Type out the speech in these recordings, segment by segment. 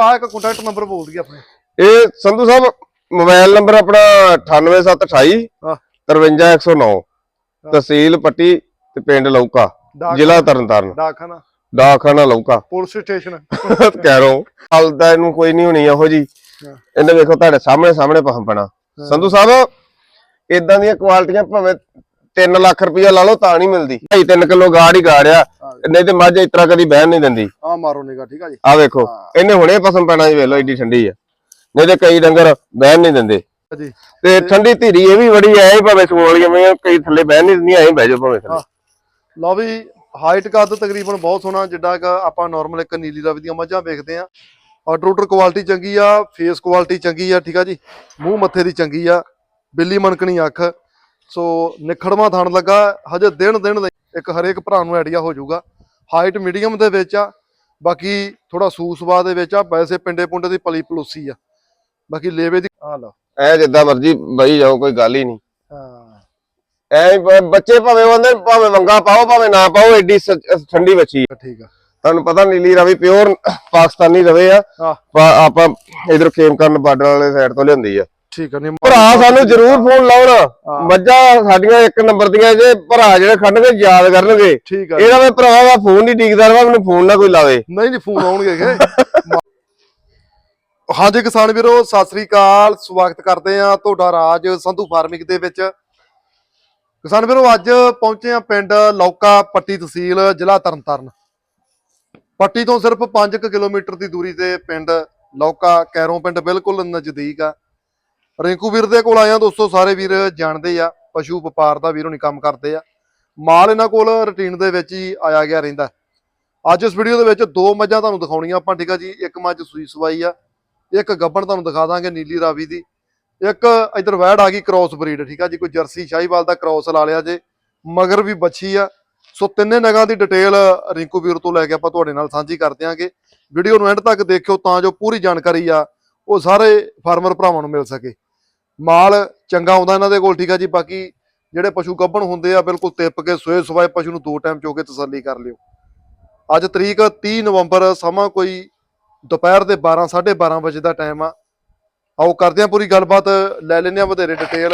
ਆ ਇੱਕ contact number ਬੋਲ ਦਈਏ ਆਪਣੇ। ਇਹ ਸੰਧੂ ਸਾਹਿਬ ਮੋਬਾਈਲ ਨੰਬਰ ਆਪਣਾ 98728 ਹਾਂ। 53109 ਤਹਿਸੀਲ ਪੱਟੀ ਤੇ ਪਿੰਡ ਲੌਕਾ ਜ਼ਿਲ੍ਹਾ ਤਰਨਤਾਰਨ। ਡਾਕਖਾਨਾ। ਡਾਕਖਾਨਾ ਲੌਕਾ ਪੁਲਿਸ ਸਟੇਸ਼ਨ। ਕਹਿਰੋ ਹਲਦਾ ਇਹਨੂੰ ਕੋਈ ਨਹੀਂ ਹੋਣੀ ਇਹੋ ਜੀ। ਇਹਨੇ ਵੇਖੋ ਤੁਹਾਡੇ ਸਾਹਮਣੇ ਸਾਹਮਣੇ ਪਹੰਪਣਾ ਸੰਧੂ ਸਾਹਿਬ ਇਦਾਂ ਦੀਆਂ ਕੁਆਲਿਟੀਆਂ ਭਾਵੇਂ 3 ਲੱਖ ਰੁਪਇਆ ਲਾ ਲਓ ਤਾਂ ਨਹੀਂ ਮਿਲਦੀ। 2.5 ਕਿਲੋ ਗਾੜ ਹੀ ਗਾੜਿਆ। ਨਹੀਂ ਤੇ ਮੱਝ ਇਸ ਤਰ੍ਹਾਂ ਕਦੀ ਬਹਿਣ ਨਹੀਂ ਦਿੰਦੀ। ਆ ਮਾਰੋ ਨਿਗਾ ਠੀਕ ਆ ਜੀ? ਆ ਵੇਖੋ ਇਹਨੇ ਹੁਣੇ ਪਸੰਦ ਪੈਣਾ ਜੀ ਵੇਖ ਲਓ ਏਡੀ ਠੰਡੀ ਆ। ਨਹੀਂ ਤੇ ਕਈ ਡੰਗਰ ਬਹਿਣ ਨਹੀਂ ਦਿੰਦੇ। ਜੀ। ਤੇ ਠੰਡੀ ਧੀਰੀ ਇਹ ਵੀ ਬੜੀ ਐ ਭਾਵੇਂ ਸੂਣ ਵਾਲੀਆਂ ਮੈਂ ਕਈ ਥੱਲੇ ਬਹਿਣ ਨਹੀਂ ਦਿੰਦੀਆਂ ਐਂ ਬਹਿ ਜਾਓ ਭਾਵੇਂ ਲਓ ਵੀ ਹਾਈਟ ਕੱਦ ਤਕਰੀਬਨ ਬਹੁਤ ਸੋਹਣਾ ਜਿੱਡਾ ਕਿ ਆਪਾਂ ਨਾਰਮਲ ਇੱਕ ਨੀਲੀ ਰਵੀ ਦੀਆਂ ਮੱਝਾਂ ਵੇਖਦੇ ਆ ਟਰੂਟਰ ਕੁਆਲਿਟੀ ਚੰਗੀ ਆ ਫੇਸ ਕੁਆਲਿਟੀ ਚੰਗੀ ਆ ਠੀਕ ਆ ਜੀ। ਮੂੰਹ ਮੱਥੇ ਦੀ ਚੰਗੀ ਆ ਬਿੱਲੀ ਮਣਕਣੀ ਅੱਖ। ਸੋ ਨਿਖੜਵਾ ਥਣ ਲੱਗਾ। ਹਜੇ ਦਿਨ ਦਿਨ ਦੇ ਇੱਕ ਹਰੇਕ ਭਰਾ ਨੂੰ ਆਈਡੀਆ ਹੋ ਜਾਊਗਾ। ਹਾਈਟ ਮੀਡੀਅਮ ਦੇ ਵਿੱਚ ਆ। ਬਾਕੀ ਥੋੜਾ ਸੂਸਵਾ ਦੇ ਵਿੱਚ ਆ। ਵੈਸੇ ਪਿੰਡੇ ਪੁੰਡੇ ਦੀ ਪਲੀ ਪਲੋਸੀ ਆ। ਬਾਕੀ ਲੇਵੇ ਦੀ ਆ ਲਓ। ਐ ਜਿੱਦਾਂ ਮਰਜ਼ੀ ਬਈ ਜਾਓ ਕੋਈ ਗੱਲ ਹੀ ਨਹੀਂ। ਹਾਂ। ਐ ਬੱਚੇ ਭਾਵੇਂ ਉਹਦੇ ਭਾਵੇਂ ਵੰਗਾ ਪਾਓ ਭਾਵੇਂ ਨਾ ਪਾਓ ਐਡੀ ਠੰਡੀ ਬੱਚੀ। ਆ। ਠੀਕ ਆ। ਤੁਹਾਨੂੰ ਪਤਾ ਨੀਲੀ ਰਵੀ ਪਿਓਰ ਪਾਕਿਸਤਾਨੀ ਰਵੇ ਆ। ਆਪਾਂ ਇਧਰ ਖੇਮ ਕਰਨ ਬਾਰਡਰ ਵਾਲੇ ਸਾਈਡ ਤੋਂ ਲਿਆਂਦੀ ਆ। ਠੀਕ ਆ ਨਹੀਂ ਭਰਾ ਸਾਨੂੰ ਜ਼ਰੂਰ ਫੋਨ ਲਾਉਣ ਮੱਝਾਂ ਸਾਡੀਆਂ ਇੱਕ ਨੰਬਰ ਦੀਆਂ ਜੇ ਭਰਾ ਜਿਹੜੇ ਖੜਨਗੇ ਯਾਦ ਕਰਨਗੇ। ਠੀਕ ਆ ਇਹਦਾ ਮੈਂ ਭਰਾਵਾ ਦਾ ਫੋਨ ਨਹੀਂ ਟਿਕਦਾ ਵਾ ਮੈਨੂੰ ਫੋਨ ਨਾ ਕੋਈ ਲਾਵੇ। ਨਹੀਂ ਨਹੀਂ ਫੋਨ ਆਉਣਗੇ ਹਾਂਜੀ ਕਿਸਾਨ ਵੀਰੋ ਸਤਿ ਸ੍ਰੀ ਅਕਾਲ। ਸਵਾਗਤ ਕਰਦੇ ਆ ਤੁਹਾਡਾ ਰਾਜ ਸੰਧੂ ਫਾਰਮਿੰਗ ਦੇ ਵਿੱਚ। ਕਿਸਾਨ ਵੀਰੋ ਅੱਜ ਪਹੁੰਚੇ ਆ ਪਿੰਡ ਲੌਕਾ ਪੱਟੀ ਤਹਿਸੀਲ ਜ਼ਿਲ੍ਹਾ ਤਰਨਤਾਰਨ। ਪੱਟੀ ਤੋਂ ਸਿਰਫ 5 ਕਿਲੋਮੀਟਰ ਦੀ ਦੂਰੀ ਤੇ ਪਿੰਡ ਲੌਕਾ ਕੈਰੋਂ ਪਿੰਡ ਬਿਲਕੁਲ ਨਜ਼ਦੀਕ ਆ। ਰਿੰਕੂ ਵੀਰ ਦੇ ਕੋਲ ਆਇਆ ਦੋਸਤੋ, ਸਾਰੇ ਵੀਰ ਜਾਣਦੇ ਆ, ਪਸ਼ੂ ਵਪਾਰ ਦਾ ਵੀਰੋਂ ਨਹੀਂ ਕੰਮ ਕਰਦੇ ਆ। ਮਾਲ ਇਹਨਾਂ ਕੋਲ ਰੁਟੀਨ ਦੇ ਵਿੱਚ ਹੀ ਆਇਆ ਗਿਆ ਰਹਿੰਦਾ। ਅੱਜ ਇਸ ਵੀਡੀਓ ਦੇ ਵਿੱਚ ਦੋ ਮੱਝਾਂ ਤੁਹਾਨੂੰ ਦਿਖਾਉਣੀਆਂ ਆਪਾਂ, ਠੀਕ ਆ ਜੀ? ਇੱਕ ਮੱਝ ਸੂਈ ਸਵਾਈ ਆ, ਇੱਕ ਗੱਬਣ ਤੁਹਾਨੂੰ ਦਿਖਾ ਦਾਂਗੇ, ਨੀਲੀ ਰਾਵੀ ਦੀ। ਇੱਕ ਇਧਰ ਵੈੜ ਆ ਗਈ ਕ੍ਰਾਸ ਬਰੀਡ ਠੀਕ ਆ ਜੀ? ਕੋਈ ਜਰਸੀ ਸ਼ਾਹੀਵਾਲ ਦਾ ਕ੍ਰਾਸ ਲਾ ਲਿਆ ਜੇ, ਮਗਰ ਵੀ ਬੱਚੀ ਆ। ਸੋ ਤਿੰਨੇ ਨਗਾਂ ਦੀ ਡਿਟੇਲ ਰਿੰਕੂ ਵੀਰ ਤੋਂ ਲੈ ਕੇ ਆਪਾਂ ਤੁਹਾਡੇ ਨਾਲ ਸਾਂਝੀ ਕਰ ਦਿਆਂਗੇ। ਵੀਡੀਓ ਨੂੰ ਐਂਡ ਤੱਕ ਦੇਖਿਓ ਤਾਂ ਜੋ ਪੂਰੀ ਜਾਣਕਾਰੀ ਆ, ਉਹ ਸਾਰੇ ਫਾਰਮਰ ਭਰਾਵਾਂ ਨੂੰ ਮਿਲ ਸਕੇ। ਮਾਲ ਚੰਗਾ ਆਉਂਦਾ ਇਹਨਾਂ ਦੇ ਕੋਲ ਠੀਕ ਆ ਜੀ। ਬਾਕੀ ਜਿਹੜੇ ਪਸ਼ੂ ਗੱਭਣ ਹੁੰਦੇ ਆ ਬਿਲਕੁਲ ਤਿੱਪ ਕੇ ਸੋਏ ਸਵਾਏ ਪਸ਼ੂ ਨੂੰ ਦੋ ਟਾਈਮ ਚੋ ਕੇ ਤਸੱਲੀ ਕਰ ਲਿਓ। ਅੱਜ ਤਰੀਕ 30 ਨਵੰਬਰ ਸਮਾਂ ਕੋਈ ਦੁਪਹਿਰ ਦੇ 12 12:30 ਵਜੇ ਦਾ ਟਾਈਮ ਆ। ਆਓ ਕਰਦੇ ਆ ਪੂਰੀ ਗੱਲਬਾਤ ਲੈ ਲੈਂਦੇ ਆ ਵਧੇਰੇ ਡਿਟੇਲ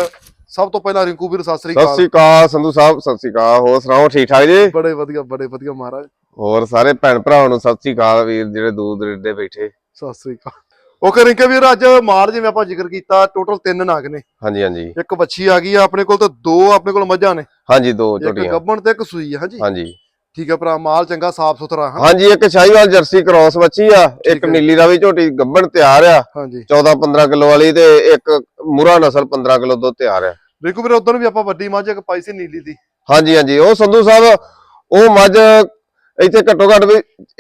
ਸਭ ਤੋਂ ਪਹਿਲਾਂ ਰਿੰਕੂ ਵੀਰ ਸਤਿ ਸ੍ਰੀ ਸਤਿ ਅਕਾਲ ਸ੍ਰੀ ਅਕਾਲ ਸੰਧੂ ਸਾਹਿਬ ਸਤਿ ਸ੍ਰੀ ਅਕਾਲ। ਹੋਰ ਸੁਣਾਓ ਠੀਕ ਠਾਕ ਜੀ? ਬੜੇ ਵਧੀਆ ਬੜੇ ਵਧੀਆ ਮਹਾਰਾਜ। ਹੋਰ ਸਾਰੇ ਭੈਣ ਭਰਾਵਾਂ ਨੂੰ ਸਤਿ ਸ੍ਰੀ ਅਕਾਲ ਵੀਰ ਜਿਹੜੇ ਦੂਰ ਦਰੇਡੇ ਬੈਠੇ। ਸਤਿ ਸ੍ਰੀ ਅਕਾਲ। ਓਕੇ ਰਿੰਕੇ ਵੀਰ ਅੱਜ ਮਾਲ ਜਿਵੇਂ ਆਪਾਂ ਜ਼ਿਕਰ ਕੀਤਾ ਟੋਟਲ ਤਿੰਨ ਨਾਗ ਨੇ। ਹਾਂਜੀ ਹਾਂਜੀ। ਇੱਕ ਵੱਛੀ ਆ ਗਈ ਆ ਆਪਣੇ ਕੋਲ ਤੇ ਦੋ ਆਪਣੇ ਕੋਲ ਮੱਝਾਂ ਨੇ। ਹਾਂਜੀ ਦੋ ਇੱਕ ਝੋਟੀਆਂ ਗੱਭਣ ਤੇ ਇੱਕ ਸੂਈ ਆ ਹਾਂਜੀ। ਹਾਂਜੀ। ਠੀਕ ਆ ਭਰਾ ਮਾਲ ਚੰਗਾ ਸਾਫ਼ ਸੁਥਰਾ ਹਾਂ। ਹਾਂਜੀ ਇੱਕ ਸ਼ਾਹੀਵਾਲ ਜਰਸੀ ਕ੍ਰਾਸ ਬੱਚੀ ਆ ਇੱਕ। ਨੀਲੀ ਰਾਵੀ ਝੋਟੀ ਗੱਬਣ ਤਿਆਰ ਆ। ਹਾਂਜੀ। 14 15 ਕਿਲੋ ਵਾਲੀ ਤੇ ਇੱਕ ਮੁਰਾ ਨਸਲ 15 ਕਿਲੋ ਦੁੱਧ ਤਿਆਰ ਆ। ਰਿੰਕੂ ਵੀਰ ਉਦੋਂ ਵੀ ਆਪਾਂ ਵੱਡੀ ਮੱਝ ਇੱਕ ਪਾਈ ਸੀ ਨੀਲੀ ਦੀ। ਹਾਂਜੀ ਹਾਂਜੀ। ਉਹ ਸੰਧੂ ਸਾਹਿਬ ਉਹ ਮੱਝ ਇੱਥੇ ਘੱਟੋ ਘੱਟ ਵੀ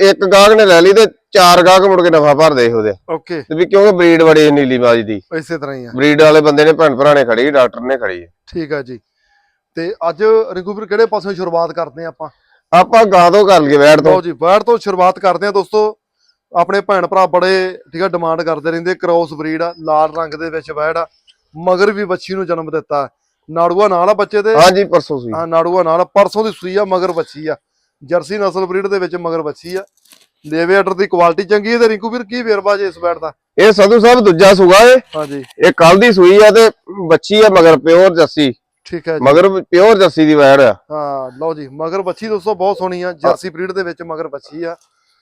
ਇੱਕ ਗਾਹਕ ਨੇ ਲੈ ਲਈ ਤੇ ਚਾਰ ਗਾਹਕ ਮੁੜ ਕੇ ਨਫਾ ਭਰਦੇ ਉਹਦੇ। ਓਕੇ। ਤੇ ਵੀ ਕਿਉਂਕਿ ਬਰੀਡ ਬੜੀ ਨੀਲੀ ਮੱਝ ਦੀ। ਇਸੇ ਤਰ੍ਹਾਂ ਹੀ ਆ। ਬਰੀਡ ਵਾਲੇ ਬੰਦੇ ਨੇ ਭੈਣ ਭਰਾ ਨੇ ਖੜੀ ਡਾਕਟਰ ਨੇ ਖੜੀ। ਠੀਕ ਆ ਜੀ। ਤੇ ਅੱਜ ਰਿੰਕੂ ਵੀਰ ਕਿਹੜੇ ਪਾਸੋਂ ਸ਼ੁਰੂਆਤ ਕਰਦੇ ਆ ਆਪਾਂ? ਆਪਾਂ ਗਾਂ ਤੋਂ ਕਰ ਲਈਏ ਵੈੜ ਤੋਂ। ਲਓ ਜੀ ਵੈੜ ਤੋਂ ਸ਼ੁਰੂਆਤ ਕਰਦੇ ਆ ਦੋਸਤੋ। ਆਪਣੇ ਭੈਣ ਭਰਾ ਬੜੇ ਠੀਕ ਆ ਡਿਮਾਂਡ ਕਰਦੇ ਰਹਿੰਦੇ। ਕ੍ਰੋਸ ਬਰੀਡ ਆ ਲਾਲ ਰੰਗ ਦੇ ਵਿੱਚ ਵੈੜ ਆ। ਮਗਰ ਵੀ ਬੱਚੀ ਨੂੰ ਜਨਮ ਦਿੱਤਾ। ਨਾੜੂਆ ਨਾਲ ਆ ਬੱਚੇ ਦੇ? ਹਾਂਜੀ ਪਰਸੋਂ ਸੀ ਹਾਂ ਨਾੜੂਆ ਨਾਲ ਪਰਸੋਂ ਦੀ ਸੂਈ ਆ ਮਗਰ ਬੱਚੀ ਆ। ਜਰਸੀ ਨਸਲ ਬਰੀਡ ਦੇ ਵਿੱਚ ਮਗਰ ਬੱਚੀ ਆ। ਲੇਵੇ ਆਰਡਰ ਦੀ ਕੁਆਲਿਟੀ ਚੰਗੀ ਹੈ ਤੇ ਰਿੰਕੂ ਵੀਰ ਕੀ ਵੇਰਵਾ ਜੇ ਇਸ ਵੈੜ ਦਾ? ਇਹ ਸੰਧੂ ਸਾਹਿਬ ਦੂਜਾ ਸੂਗਾ ਏ। ਹਾਂਜੀ। ਇਹ ਕੱਲ ਦੀ ਸੂਈ ਆ ਤੇ ਬੱਚੀ ਆ ਮਗਰ ਪਿਓਰ ਜੱਸੀ ਠੀਕ ਹੈ ਜੀ। ਮਗਰ ਪਿਓਰ ਜੱਸੀ ਦੀ ਵੈੜ ਆ। ਹਾਂ ਲਓ ਜੀ ਮਗਰ ਬੱਚੀ ਦੋਸਤੋ ਬਹੁਤ ਸੋਹਣੀ ਆ। ਜਰਸੀ ਬਰੀਡ ਦੇ ਵਿੱਚ ਮਗਰ ਬੱਚੀ ਆ।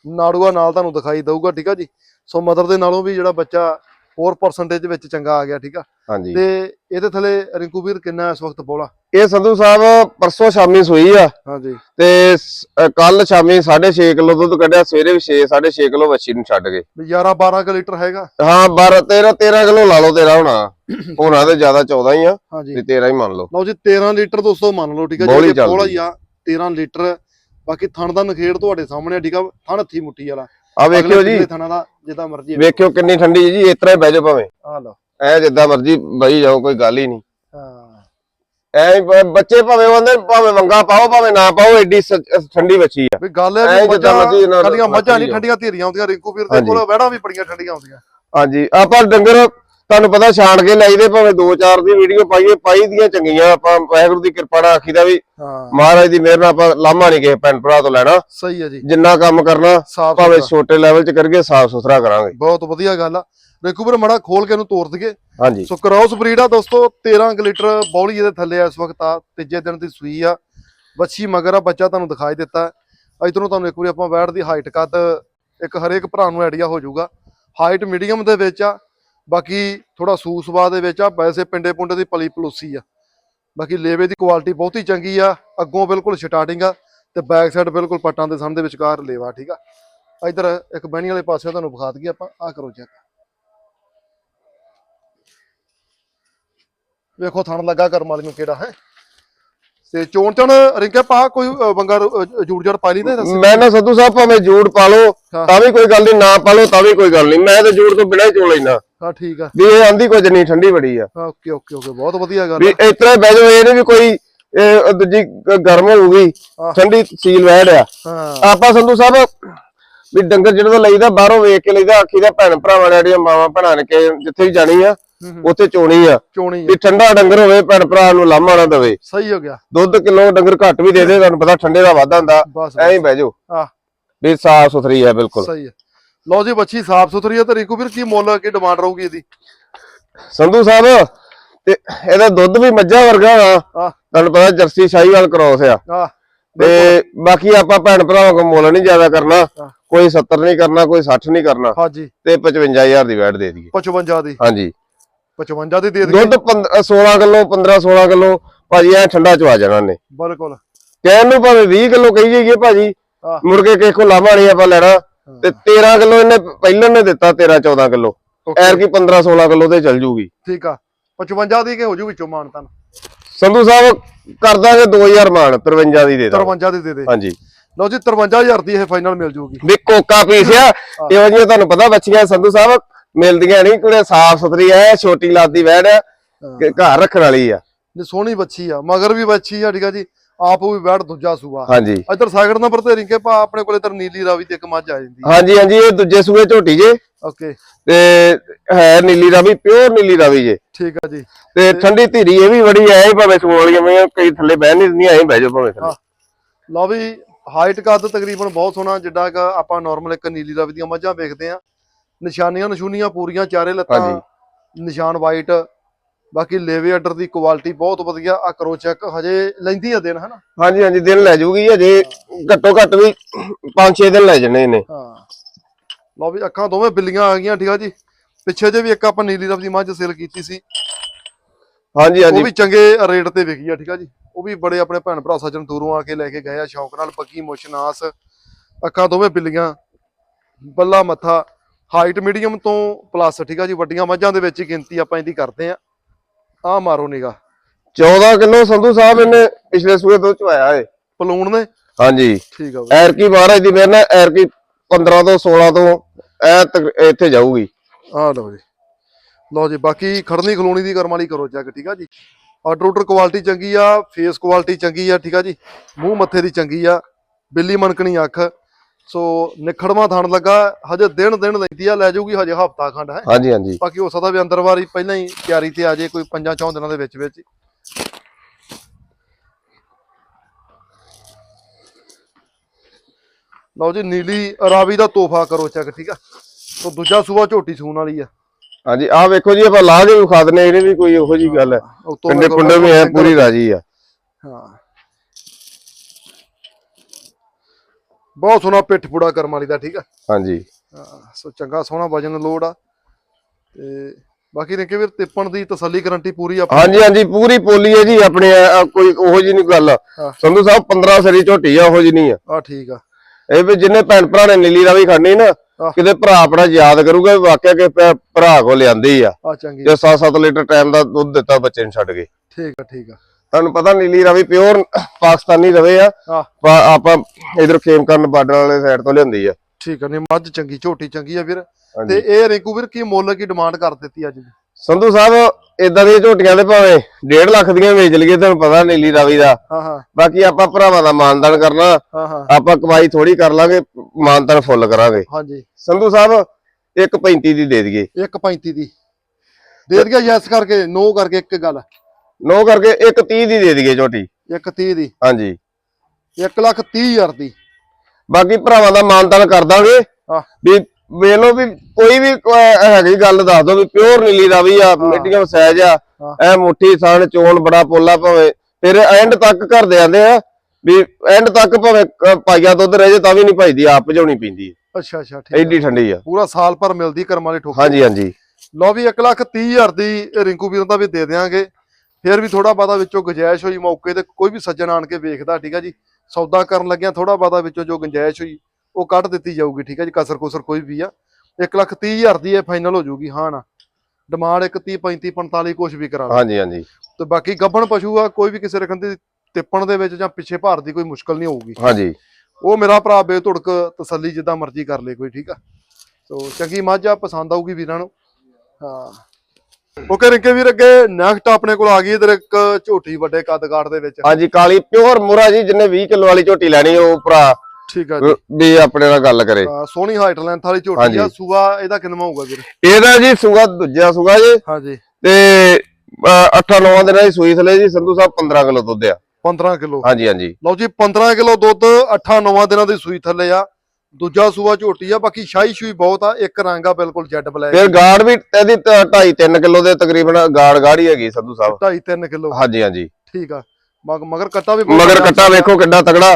ਨਾੜੂਆ ਨਾਲ ਤੁਹਾਨੂੰ ਦਿਖਾਈ ਦਊਗਾ ਠੀਕ ਆ ਜੀ? ਸੋ ਮਦਰ ਦੇ ਨਾਲੋਂ ਵੀ ਜਿਹੜਾ ਬੱਚਾ 4% ਵਿੱਚ ਚੰਗਾ ਆ ਗਿਆ ਠੀਕ ਆ? ਹਾਂਜੀ। ਤੇ ਇਹਦੇ ਥੱਲੇ ਰਿੰਕੂ ਵੀਰ ਕਿੰਨਾ ਇਸ ਵਕਤ ਬੋਲਾ? ਇਹ ਸੰਧੂ ਸਾਹਿਬ ਪਰਸੋਂ ਸ਼ਾਮੀ ਸੂਈ ਆ। ਹਾਂਜੀ। ਤੇ ਕੱਲ ਸ਼ਾਮੀ 6.5 ਕਿਲੋ ਦੁੱਧ ਕੱਢਿਆ ਸਵੇਰੇ ਵੀ 6 6.5 ਕਿਲੋ ਬੱਚੀ ਨੂੰ ਛੱਡ ਗਏ। ਵੀ 11 12 ਕੁ ਲੀਟਰ ਹੈਗਾ। ਹਾਂ 12 13 13 ਕਿਲੋ ਲਾ ਲਓ ਤੇਰਾ ਹੋਣਾ। ਹੋਣਾ ਤੇ ਜ਼ਿਆਦਾ 14 ਹੀ ਆ ਹਾਂਜੀ। ਤੇ 13 ਹੀ ਮੰਨ ਲਓ। ਲਓ ਜੀ 13 ਲੀਟਰ ਦੋਸਤੋ ਮੰਨ ਲਓ ਠੀਕ ਆ ਬੋਲੀ ਜੀ। ਬੋਲਾ ਹੀ ਆ। 13 ਲੀਟਰ। ਬਾਕੀ ਥਣ ਦਾ ਨਖੇੜ ਤੁਹਾਡੇ ਸਾਹਮਣੇ ਆ, ਠੀਕ ਆ ਥਣ ਹੱਥੀ ਮੁੱਠੀ ਵਾਲਾ। ਆ ਵੇਖਿਓ ਜੀ। ਥਣਾਂ ਦਾ ਜਿੱਦਾਂ ਮਰਜ਼ੀ ਵੇਖਿਓ ਕਿੰਨੀ ਠੰਡੀ ਜੀ ਇਸ ਤਰ੍ਹਾਂ ਹੀ ਬਹਿ ਜਾਓ ਭਾਵੇਂ। ਆ ਲਓ। ਐ ਜਿੱਦਾਂ ਮਰਜ਼ੀ ਬਈ ਜਾਓ ਕੋਈ ਗੱਲ ਹੀ ਨਹੀਂ। ਹਾਂ ਐ ਬੱਚੇ ਭਾਵੇਂ ਉਹਦੇ ਭਾਵੇਂ ਵੰਗਾ ਪਾਓ ਭਾਵੇਂ ਨਾ ਪਾਓ ਐਡੀ ਠੰਡੀ ਬੱਚੀ ਆ। ਵੀ ਗੱਲ ਹੈ ਐਂ ਵੀ ਜਿੱਦਾਂ ਮੱਝਾਂ ਕੱਲੀਆਂ ਮੱਝਾਂ ਨਹੀਂ ਠੰਡੀਆਂ ਧੀਰੀਆਂ ਆਉਂਦੀਆਂ ਰਿੰਕੂ ਵੀਰ ਦੇ। ਕੋਲ ਵਹਿੜਾਂ ਵੀ ਬੜੀਆਂ ਠੰਡੀਆਂ ਆਉਂਦੀਆਂ ਹਾਂਜੀ ਆਪਾਂ ਡੰਗਰ ਤੁਹਾਨੂੰ ਪਤਾ ਛਾਣ ਕੇ ਲਾਈਦੇ ਭਾਵੇਂ 2-4 ਦੀ ਵੀਡੀਓ ਪਾਈਏ ਪਾਈ ਦੀਆਂ ਚੰਗੀਆਂ ਆਪਾਂ ਵਾਹਿਗੁਰੂ ਦੀ ਕਿਰਪਾ ਨਾਲ ਆਖੀਦਾ ਵੀ ਹਾਂ। ਮਹਾਰਾਜ ਦੀ ਮਿਹਰ ਨਾਲ ਆਪਾਂ ਲਾਮਾ ਨਹੀਂ ਕਿਸੇ ਭੈਣ ਭਰਾ ਤੋਂ ਲੈਣਾ। ਸਹੀ ਹੈ ਜੀ। ਜਿੰਨਾ ਕੰਮ ਕਰਨਾ ਭਾਵੇਂ ਛੋਟੇ ਲੈਵਲ 'ਚ ਕਰੀਏ ਸਾਫ਼ ਸੁਥਰਾ ਕਰਾਂਗੇ। ਬਹੁਤ ਵਧੀਆ ਗੱਲ ਆ। ਰਿੰਕੂ ਵੀਰ ਮੜਾ ਖੋਲ ਕੇ ਇਹਨੂੰ ਤੋੜ ਦਈਏ। ਹਾਂਜੀ। ਸੋ ਕ੍ਰਾਸ ਬਰੀਡ ਆ ਦੋਸਤੋ 13 ਕੁ ਲੀਟਰ ਬੌਲੀ ਇਹਦੇ ਥੱਲੇ ਆ ਇਸ ਵਕਤ ਆ, ਤੀਜੇ ਦਿਨ ਦੀ ਸੂਈ ਆ। ਬੱਚੀ ਮਗਰ ਆ, ਬੱਚਾ ਤੁਹਾਨੂੰ ਦਿਖਾਈ ਦਿੱਤਾ। ਇਧਰੋਂ ਤੁਹਾਨੂੰ ਇੱਕ ਵਾਰੀ ਆਪਾਂ ਬੈਠ ਦੀ ਹਾਈਟ ਕੱਦ ਇੱਕ ਹਰੇਕ ਭਰਾ ਨੂੰ ਆਈਡੀਆ ਹੋ ਜਾਊਗਾ। ਹਾਈਟ ਮੀਡੀਅਮ ਦੇ ਵਿੱਚ ਆ, ਬਾਕੀ ਥੋੜਾ ਸੂਸਵਾ ਦੇ ਵਿੱਚ ਆ, ਵੈਸੇ ਪਿੰਡੇ ਪੁੰਡੇ ਦੀ ਪਲੀ ਪਲੂਸੀ ਆ। ਬਾਕੀ ਲੇਵੇ ਦੀ ਕੁਆਲਿਟੀ ਬਹੁਤੀ ਚੰਗੀ ਆ, ਅੱਗੋਂ ਬਿਲਕੁਲ ਸਟਾਰਟਿੰਗ ਆ, ਤੇ ਬੈਕ ਸਾਈਡ ਬਿਲਕੁਲ ਪੱਟਾਂ ਦੇ ਸਾਹਮਣੇ ਵਿਚਕਾਰ ਲੇਵਾ, ਠੀਕ ਆ। ਇਧਰ ਇੱਕ ਬਹਿਣੀ ਵਾਲੇ ਪਾਸੇ ਤੁਹਾਨੂੰ ਵਿਖਾ ਦਈਏ ਆਪਾਂ ਆ ਕਰੋ ਚੈੱਕ ਵੇਖੋ ਥਣ ਲੱਗਾ ਕਰਮ ਵਾਲੀ ਨੂੰ ਕਿਹੜਾ ਹੈ ਤੇ ਚੋਣ ਚਣ ਰਿੰਕੇ ਪਾ ਕੋਈ ਬੰਗਾ ਜੂੜ ਜੜ ਪਾ ਲਈ ਤੇ ਮੈਂ ਨਾ ਸੰਧੂ ਸਾਹਿਬ ਭਾਵੇਂ ਜੂੜ ਪਾ ਲਓ। ਤਾਂ ਵੀ ਕੋਈ ਗੱਲ ਨਹੀਂ ਨਾ ਪਾ ਲਓ ਤਾਂ ਵੀ ਕੋਈ ਗੱਲ ਨਹੀਂ ਮੈਂ ਤੇ ਜੂੜ ਤੋਂ ਬਿਨਾਂ ਹੀ ਚੋ ਲੈਣਾ ਹਾਂ ਠੀਕ ਆ ਵੀ ਇਹ ਆਂਦੀ ਕੁਝ ਨਹੀਂ ਠੰਡੀ ਬੜੀ ਆ ਓਕੇ ਓਕੇ ਓਕੇ ਬਹੁਤ ਵਧੀਆ ਗੱਲ ਵੀ। ਇਸ ਬਹਿ ਜਾਓ ਇਹ ਨਹੀਂ ਵੀ ਕੋਈ ਇਹ ਦੂਜੀ ਗਰਮ ਹੋਊਗੀ। ਠੰਡੀ ਸੀਲ ਵਹਿੜ ਆ ਆਪਾਂ ਸੰਧੂ ਸਾਹਿਬ ਵੀ ਡੰਗਰ ਜਿਹੜਾ ਲਈਦਾ ਬਾਹਰੋਂ ਵੇਖ ਕੇ ਲਈਦਾ ਆਖੀਦਾ ਭੈਣ ਭਰਾਵਾਂ ਨੇ ਜਿਹੜੀਆਂ ਮਾਵਾਂ ਭੈਣਾਂ ਨੇ ਕਿ ਜਿੱਥੇ ਵੀ ਜਾਣੀ ਆ। ਉੱਥੇ ਚੋਣੀ ਆ। ਚੋਣੀ। ਵੀ ਠੰਡਾ ਡੰਗਰ ਹੋਵੇ ਭੈਣ ਭਰਾ ਨੂੰ ਲਾਮਾ ਨਾ ਦੇਵੇ। ਸਹੀ ਹੋ ਗਿਆ। ਦੁੱਧ ਕਿਲੋ ਡੰਗਰ ਘੱਟ ਵੀ ਦੇ ਦੇ ਤੁਹਾਨੂੰ ਪਤਾ ਠੰਡੇ ਦਾ ਵਾਧਾ ਹੁੰਦਾ। ਐਂ ਹੀ ਬਹਿ ਜਾਓ। ਆ ਵੀ ਸਾਫ਼ ਸੁਥਰੀ ਹੈ ਬਿਲਕੁਲ। ਸਹੀ ਹੈ। ਲਓ ਜੀ ਬੱਚੀ ਸਾਫ਼ ਸੁਥਰੀ ਹੈ ਤੇ ਰਿੰਕੂ ਵੀਰ ਕੀ ਮੁੱਲ ਕੀ ਡਿਮਾਂਡ ਰਹੂਗੀ ਇਹਦੀ? ਸੰਧੂ ਸਾਹਿਬ ਤੇ ਇਹਦਾ ਦੁੱਧ ਵੀ ਮੱਝਾਂ ਵਰਗਾ ਆ ਤੁਹਾਨੂੰ ਪਤਾ ਜਰਸੀ ਸ਼ਾਹੀਵਾਲ ਕ੍ਰੋਸ ਆ। ਤੇ ਬਾਕੀ ਆਪਾਂ ਭੈਣ ਭਰਾਵਾਂ ਕੋਲ ਮੁੱਲ ਨਹੀਂ ਜ਼ਿਆਦਾ ਕਰਨਾ। ਹਾਂ। ਕੋਈ 70 ਨਹੀਂ ਕਰਨਾ ਕੋਈ 60 ਨਹੀਂ ਕਰਨਾ। ਹਾਂਜੀ। ਤੇ 55000 ਦੀ ਵੈਟ ਦੇ ਦਈਏ। 55 ਦੀ। ਹਾਂਜੀ। 55 ਦੀ ਦੇ ਦੁੱਧ 16 ਕਿਲੋ 15 16 ਕਿਲੋ ਭਾਜੀ ਐ ਠੰਡਾ ਚਵਾ ਜਾਣਾ ਨੇ ਬਿਲਕੁਲ। ਕਹਿਣ ਨੂੰ ਭਾਵੇਂ 20 ਕਿਲੋ ਕਹੀ ਜਾਈਏ ਭਾਜੀ। ਮੁੜ ਕੇ ਕਿਸੇ ਕੋ ਲਾਮਾ ਨਹੀਂ ਆਪਾਂ ਲੈਣਾ। ਤੇ 13 ਕਿਲੋ ਇਹਨੇ ਪਹਿਲਾਂ ਨੇ ਦਿੱਤਾ 13 14 ਕਿਲੋ। ਐਰ ਕੀ 15 16 ਕਿਲੋ ਤੇ ਚੱਲ ਜੂਗੀ। ਠੀਕ ਆ। 55 ਦੀ ਕਿ ਹੋ ਜੂ ਵਿੱਚੋਂ ਮਾਨ ਤਾਂ ਸੰਧੂ ਸਾਹਿਬ ਕਰ ਦਾਂਗੇ 2000 ਮਾਨ 53 ਦੀ ਦੇ ਦਾਂ 53 ਦੀ ਦੇ ਦੇ। ਹਾਂਜੀ। ਲਓ ਜੀ 53000 ਦੀ ਇਹ ਫਾਈਨਲ ਮਿਲ ਜੂਗੀ। ਵੀ ਕੋਕਾ ਪੀਸ ਆ। ਇਹੋ ਜਿਹੀਆਂ ਤੁਹਾਨੂੰ ਪਤਾ ਬੱਚੀਆਂ ਸੰਧੂ ਸਾਹਿਬ ਮਿਲਦੀਆਂ ਨਹੀਂ ਕੁੜੇ ਸਾਫ਼ ਸੁਥਰੀ ਐ ਛੋਟੀ ਲਾਦੀ ਵੈੜ ਘਰ ਰੱਖਣ ਵਾਲੀ ਆ। ਨੇ ਸੋਹਣੀ ਬੱਚੀ ਆ ਮਗਰ ਵੀ ਬੱਚੀ ਆ ਠੀਕ ਆ ਜੀ ਆਪ ਵੀ ਬੈਠ ਦੂਜਾ ਸੂਆ। ਹਾਂਜੀ। ਇੱਧਰ ਸਾਗਰ ਨੰਬਰ ਤੇ ਰਿੰਕੇ ਪਾ ਆਪਣੇ ਕੋਲੇ ਇੱਧਰ ਨੀਲੀ ਰਾਵੀ ਤੇ ਇੱਕ ਮੱਝ ਆ ਜਾਂਦੀ ਹਾਂਜੀ ਹਾਂਜੀ ਇਹ ਦੂਜੇ ਸੂਏ ਝੋਟੀ ਜੇ। ਓਕੇ। ਤੇ ਹੈ ਨੀਲੀ ਰਾਵੀ ਪਿਓਰ ਨੀਲੀ ਰਾਵੀ ਜੇ। ਠੀਕ ਆ ਜੀ। ਤੇ ਠੰਡੀ ਧੀਰੀ ਇਹ ਵੀ ਬੜੀ ਐ ਭਾਵੇਂ ਸੂਣ ਵਾਲੀਆਂ ਕਈ ਥੱਲੇ ਬਹਿ ਨਹੀਂ ਦਿੰਦੀਆਂ ਐਂ ਬਹਿ ਜਾਓ ਭਾਵੇਂ ਥੱਲੇ। ਹਾਂ। ਲਓ ਵੀ ਹਾਈਟ ਕੱਦ ਤਕਰੀਬਨ ਬਹੁਤ ਸੋਹਣਾ ਜਿੱਡਾ ਆਪਾਂ ਨਾਰਮਲ ਇੱਕ ਨੀਲੀ ਰਾਵੀ ਦੀਆਂ ਮੱਝਾਂ ਵੇਖਦੇ ਆ। ਨਿਸ਼ਾਨੀਆਂ ਨਸ਼ੂਨੀਆਂ ਪੂਰੀਆਂ ਚਾਰੇ ਲੱਤਾਂ ਨਿਸ਼ਾਨ ਵਾਈਟ ਬਾਕੀ ਲੇਵੇ ਆਰਡਰ ਦੀ ਕੁਆਲਿਟੀ ਬਹੁਤ ਵਧੀਆ ਆ ਕਰੋ ਚੈੱਕ ਹਜੇ ਲੈਂਦੀ ਆ ਦਿਨ ਹਨਾ? ਹਾਂਜੀ ਹਾਂਜੀ ਦਿਨ ਲੈ ਜੂਗੀ ਅਜੇ ਘੱਟੋ ਘੱਟ ਵੀ 5-6 ਦਿਨ ਲੈ ਜਣੇ ਨੇ। ਹਾਂ। ਲਓ ਵੀ ਅੱਖਾਂ ਦੋਵੇਂ ਬਿੱਲੀਆਂ ਆ ਗਈਆਂ ਠੀਕ ਆ ਜੀ। ਪਿੱਛੇ ਜੇ ਵੀ ਇੱਕ ਆਪਾਂ ਨੀਲੀ ਰਾਵੀ ਦੀ ਮੱਝ ਸੇਲ ਕੀਤੀ ਸੀ। ਹਾਂਜੀ ਉਹ ਹਾਂਜੀ ਵੀ ਚੰਗੇ ਰੇਟ ਤੇ ਵਿਕੀ ਆ ਠੀਕ ਆ ਜੀ। ਉਹ ਵੀ ਬੜੇ ਆਪਣੇ ਭੈਣ ਭਰਾ ਸੱਜਣ ਦੂਰੋਂ ਆ ਕੇ ਲੈ ਕੇ ਗਏ ਆ ਸ਼ੌਂਕ ਨਾਲ ਪੱਕੀ ਮੁਸ਼ਨਾਸ ਅੱਖਾਂ ਦੋਵੇਂ ਬਿੱਲੀਆਂ ਬੱਲਾ ਮੱਥਾ ਹਾਈਟ ਮੀਡੀਅਮ ਤੋਂ ਪਲੱਸ ਠੀਕ ਆ ਜੀ ਵੱਡੀਆਂ ਮੱਝਾਂ ਦੇ ਵਿੱਚ ਗਿਣਤੀ ਆਪਾਂ ਇਹਦੀ ਕਰਦੇ ਆ ਆ ਮਾਰੋ ਨਿਗਾ 14 ਕਿਲੋ ਸੰਧੂ ਸਾਹਿਬ ਇਹਨੇ ਪਿਛਲੇ ਸੂਏ ਤੋਂ ਚਵਾਇਆ ਏ। ਪਲੂਣ ਨੇ? ਹਾਂਜੀ। ਠੀਕ ਆ ਬਈ। ਐਰ ਕੀ ਮਹਾਰਾਜ ਦੀ ਮਿਹਰ ਨਾਲ ਐਰ ਕੀ 15 ਤੋਂ 16 ਤੋਂ ਐ ਇੱਥੇ ਜਾਊਗੀ। ਆ ਲਓ ਜੀ। ਲਓ ਜੀ ਬਾਕੀ ਖੜਨੀ ਖਲੋਣੀ ਦੀ ਕਰਮ ਵਾਲੀ ਕਰੋ ਚੈੱਕ ਠੀਕ ਆ ਜੀ। ਆਰਡਰ ਆਰਡਰ ਕੁਆਲਿਟੀ ਚੰਗੀ ਆ ਫੇਸ ਕੁਆਲਿਟੀ ਚੰਗੀ ਆ ਠੀਕ ਆ ਜੀ। ਮੂੰਹ ਮੱਥੇ ਦੀ ਚੰਗੀ ਆ। ਬਿੱਲੀ ਮਣਕਣੀ ਅੱਖ। ਸੋ ਨਿਖੜਵਾ ਥਣ ਲੱਗਾ ਹਜੇ ਦਿਨ ਦਿਨ ਲੈਂਦੀ ਆ ਲੈ ਜਾਊਗੀ ਹਜੇ ਹਫਤਾ ਖੰਡ ਹੈ? ਹਾਂਜੀ ਹਾਂਜੀ। ਬਾਕੀ ਹੋ ਸਕਦਾ ਵੀ ਅੰਦਰ ਵਾਰੀ ਪਹਿਲਾਂ ਹੀ ਤਿਆਰੀ ਤੇ ਆ ਜੇ ਕੋਈ ਪੰਜਾਂ ਚੌਂ ਦਿਨਾਂ ਦੇ ਵਿੱਚ ਵਿੱਚ। ਲਓ ਜੀ ਨੀਲੀ ਰਾਵੀ ਦਾ ਤੋਹਫਾ ਕਰੋ ਚੈੱਕ ਠੀਕ ਆ? ਸੋ ਦੂਜਾ ਸੂਆ ਝੋਟੀ ਸੂਣ ਵਾਲੀ ਆ। ਹਾਂਜੀ ਆਹ ਵੇਖੋ ਜੀ ਆਪਾਂ ਲਾ ਕੇ ਵਿਖਾ ਦਨੇ ਇਹਨੇ ਵੀ ਕੋਈ ਉਹੋ ਜੀ ਗੱਲ ਹੈ। ਪਿੰਡੇ ਪੁੰਡੇ ਵੀ ਐ ਪੂਰੀ ਰਾਜੀ ਆ। ਹਾਂ। ਬਹੁਤ ਸੋਹਣਾ ਪਿੱਠ ਪੂੜਾ ਕਰਮ ਵਾਲੀ ਦਾ ਠੀਕ ਆ? ਹਾਂਜੀ। ਹਾਂ, ਸੋ ਚੰਗਾ ਸੋਹਣਾ ਵਜਨ ਲੋਡ ਆ। ਤੇ ਬਾਕੀ ਨੇ ਕਿਵੇਂ ਤਿੱਪਣ ਦੀ ਤਸੱਲੀ ਗਰੰਟੀ ਪੂਰੀ ਆ ਹਾਂਜੀ ਹਾਂਜੀ ਪੂਰੀ ਪੋਲੀ ਹੈ ਜੀ ਆਪਣੇ ਕੋਈ ਉਹੋ ਜੀ ਨਹੀਂ ਗੱਲ। ਸੰਧੂ ਸਾਹਿਬ 15 ਸਰੀ ਝੋਟੀ ਆ ਉਹੋ ਜੀ ਨਹੀਂ ਆ। ਆ ਠੀਕ ਆ। ਇਹ ਵੀ ਜਿੰਨੇ ਭੈਣ ਭਰਾ ਨੇ ਨੀਲੀ ਰਾਵੀ ਖੜਨੀ ਨਾ। ਕਿਤੇ ਭਰਾ ਆਪਣਾ ਯਾਦ ਕਰੂਗਾ ਵੀ ਵਾਕਿਆ ਕਿ ਭਰਾ ਕੋ ਲਿਆਂਦੀ ਆ। ਆ ਚੰਗੀ। ਜੇ 7-7 ਲੀਟਰ ਟਾਈਮ ਦਾ ਦੁੱਧ ਦਿੱਤਾ ਬੱਚੇ ਨੂੰ ਛੱਡ ਕੇ। ਠੀਕ ਆ ਠੀਕ ਆ। ਤੁਹਾਨੂੰ ਪਤਾ ਨੀਲੀ ਰਾਵੀ ਪਿਓਰ ਪਾਕਿਸਤਾਨੀ ਰਵੇ ਆ। ਆਪਾਂ ਇਧਰ ਖੇਮ ਕਰਨ ਬਾਰਡਰ ਵਾਲੇ ਸਾਈਡ ਤੋਂ ਲਿਆਂਦੀ ਆ। ਠੀਕ ਆ ਨੇ ਮੱਝ ਚੰਗੀ ਝੋਟੀ ਚੰਗੀ ਆ ਵੀਰ। ਤੇ ਇਹ ਰਿੰਕੂ ਵੀਰ ਕੀ ਮੁੱਲ ਕੀ ਡਿਮਾਂਡ ਕਰ ਦਿੱਤੀ ਅੱਜ ਸੰਧੂ ਸਾਹਿਬ ਇਦਾਂ ਦੀਆਂ ਝੋਟੀਆਂ ਦੇ ਭਾਵੇਂ 1.5 ਲੱਖ ਦੀਆਂ ਵੇਚ ਲਈਏ ਤੁਹਾਨੂੰ ਪਤਾ ਨੀਲੀ ਰਾਵੀ ਦਾ। ਹਾਂ ਹਾਂ। ਬਾਕੀ ਆਪਾਂ ਭਰਾਵਾਂ ਦਾ ਮਾਨਦਾਨ ਕਰਨਾ। ਹਾਂ ਹਾਂ। ਆਪਾਂ ਕਮਾਈ ਥੋੜੀ ਕਰ ਲਾਂਗੇ ਮਾਨਦਾਨ ਫੁੱਲ ਕਰਾਂਗੇ। ਹਾਂਜੀ। ਸੰਧੂ ਸਾਹਿਬ 1.35 ਦੀ ਦੇ ਦਈਏ। 1.35 ਦੀ। ਦੇ ਦਿਆ ਯੈਸ ਕਰਕੇ ਨੋ ਕਰਕੇ ਇੱਕ ਗੱਲ। ਨੋ ਕਰਕੇ ਇੱਕ 30 ਦੀ ਦੇ ਦਈਏ ਝੋਟੀ। ਇੱਕ 30 ਦੀ। ਹਾਂਜੀ। 1 ਲੱਖ 30 ਹਜ਼ਾਰ ਦੀ। ਬਾਕੀ ਭਰਾਵਾਂ ਦਾ ਮਾਨਤਾਨ ਕਰ ਦਾਂਗੇ। ਵੀ ਵੇਖ ਲਓ ਵੀ ਕੋਈ ਵੀ ਹੈਗੀ ਗੱਲ ਦੱਸ ਦੋ ਵੀ ਪਿਓਰ ਨੀਲੀ ਦਾ ਵੀ ਆ ਮੀਡੀਅਮ ਸਾਈਜ਼ ਆ। ਐ ਮੁੱਠੀ ਸਾਣ ਚੋਣ ਬੜਾ ਪੋਲਾ ਭਾਵੇਂ। ਫਿਰ ਐਂਡ ਤੱਕ ਘਰ ਦੇ ਆਂਦੇ ਆ ਵੀ ਐਂਡ ਤੱਕ ਭਾਵੇਂ ਪਾਈਆ ਦੁੱਧ ਰਹਿ ਜੇ ਤਾਂ ਵੀ ਨਹੀਂ ਭਾਈਦੀ ਆਪ ਭਜਾਉਣੀ ਪੈਂਦੀ। ਅੱਛਾ ਅੱਛਾ ਠੀਕ। ਐਡੀ ਠੰਡੀ ਆ। ਪੂਰਾ ਸਾਲ ਭਰ ਮਿਲਦੀ ਕਰਮਾਂ ਵਾਲੀ ਠੋਕ ਹਾਂਜੀ ਹਾਂਜੀ। ਲਓ ਵੀ 1 ਲੱਖ 30 ਹਜ਼ਾਰ ਦੀ ਰਿੰਕੂ ਵੀਰਾਂ ਦਾ ਵੀ ਦੇ ਦਿਆਂਗੇ। ਫਿਰ ਵੀ ਥੋੜਾ ਬਾਦਾ ਵਿੱਚੋਂ ਗੁੰਜਾਇਸ਼ ਹੋਈ ਮੌਕੇ ਤੇ ਕੋਈ ਵੀ ਸੱਜਣ ਆਣ ਕੇ ਵੇਖਦਾ ਠੀਕ ਆ ਜੀ। ਸੌਦਾ ਕਰਨ ਲੱਗਿਆ ਥੋੜਾ ਬਾਦਾ ਵਿੱਚੋਂ ਜੋ ਗੁੰਜਾਇਸ਼ ਹੋਈ ਉਹ ਕੱਢ ਦਿੱਤੀ ਜਾਊਗੀ ਠੀਕ ਆ ਜੀ। ਕਸਰ ਕੁਸਰ ਕੋਈ ਵੀ ਆ। 1 ਲੱਖ 30 ਹਜ਼ਾਰ ਦੀ ਇਹ ਫਾਈਨਲ ਹੋ ਜਾਊਗੀ ਹਾਂ ਨਾ। ਡਿਮਾਂਡ ਇੱਕ 30 35 45 ਕੁਛ ਵੀ ਕਰਾ ਲਓ। ਹਾਂਜੀ ਹਾਂਜੀ। ਤੇ ਬਾਕੀ ਗੱਬਣ ਪਸ਼ੂ ਆ ਕੋਈ ਵੀ ਕਿਸੇ ਰਕਮ ਦੀ ਤਿੱਪਣ ਦੇ ਵਿੱਚ ਜਾਂ ਪਿੱਛੇ ਭਾਰ ਦੀ ਕੋਈ ਮੁਸ਼ਕਲ ਨਹੀਂ ਹੋਊਗੀ। ਹਾਂਜੀ। ਉਹ ਮੇਰਾ ਭਰਾ ਬੇਧੁੜਕ ਤਸੱਲੀ ਜਿੱਦਾਂ ਮਰਜ਼ੀ ਕਰ ਲੇ ਕੋਈ ਠੀਕ ਆ। ਸੋ ਚੰਗੀ ਮੱਝ ਆ ਪਸੰਦ ਆਊਗੀ ਵੀਰਾਂ ਨੂੰ। ਹਾਂ। ਓਕੇ ਰਿੰਕੇ ਵੀਰ ਅੱਗੇ ਨੈਕਸਟ ਆਪਣੇ ਕੋਲ ਆ ਗਈ ਇਧਰ ਇੱਕ ਝੋਟੀ ਵੱਡੇ ਕੱਦਗਾੜ ਦੇ ਵਿੱਚ। ਹਾਂਜੀ ਕਾਲੀ ਪਿਓਰ ਮੁਰਾ ਜੀ ਜਿੰਨੇ 20 ਕਿਲੋ ਵਾਲੀ ਝੋਟੀ ਲੈਣੀ ਉਹ ਭਰਾ ਠੀਕ ਆ ਜੀ। ਵੀ ਆਪਣੇ ਨਾਲ ਗੱਲ ਕਰੇ। ਸੋਹਣੀ ਹਾਈਟ ਲੈਂਥ ਵਾਲੀ ਝੋਟੀ ਆ। ਸੂਆ ਇਹਦਾ ਕਿੰਨਾ ਹੋਊਗਾ ਵੀਰ? ਇਹਦਾ ਜੀ ਸੂਗਾ ਦੂਜਾ ਸੂਗਾ ਜੀ। ਹਾਂਜੀ। ਤੇ 8-9 ਦਿਨਾਂ ਦੀ ਸੂਈ ਥਲੇ ਜੀ ਸੰਧੂ ਸਾਹਿਬ 15 ਕਿਲੋ ਦੁੱਧ ਆ। 15 ਕਿਲੋ। ਹਾਂਜੀ ਹਾਂਜੀ। ਲਓ ਜੀ 15 ਕਿਲੋ ਦੁੱਧ 8-9 ਦਿਨਾਂ ਦੀ ਸੂਈ ਥੱਲੇ ਆ। ਦੂਜਾ ਸੂਆ ਝੋਟੀ ਆ ਬਾਕੀ ਸ਼ਾਹੀ ਸ਼ੂਈ ਬਹੁਤ ਆ ਇੱਕ ਰੰਗ ਆ ਬਿਲਕੁਲ ਜੈਡ ਬਲੈਕ ਫਿਰ ਗਾੜ ਵੀ ਇਹਦੀ 2.5-3 ਕਿਲੋ ਦੇ ਤਕਰੀਬਨ ਗਾੜ ਗਾੜੀ ਹੈਗੀ ਸੰਧੂ ਸਾਹਿਬ। 2.5 3 ਕਿਲੋ। ਹਾਂਜੀ ਹਾਂਜੀ। ਠੀਕ ਆ। ਮਗ- ਮਗਰ ਕੱਟਾ ਵੀ ਮਗਰ ਕੱਟਾ ਵੇਖੋ ਕਿੱਡਾ ਤਗੜਾ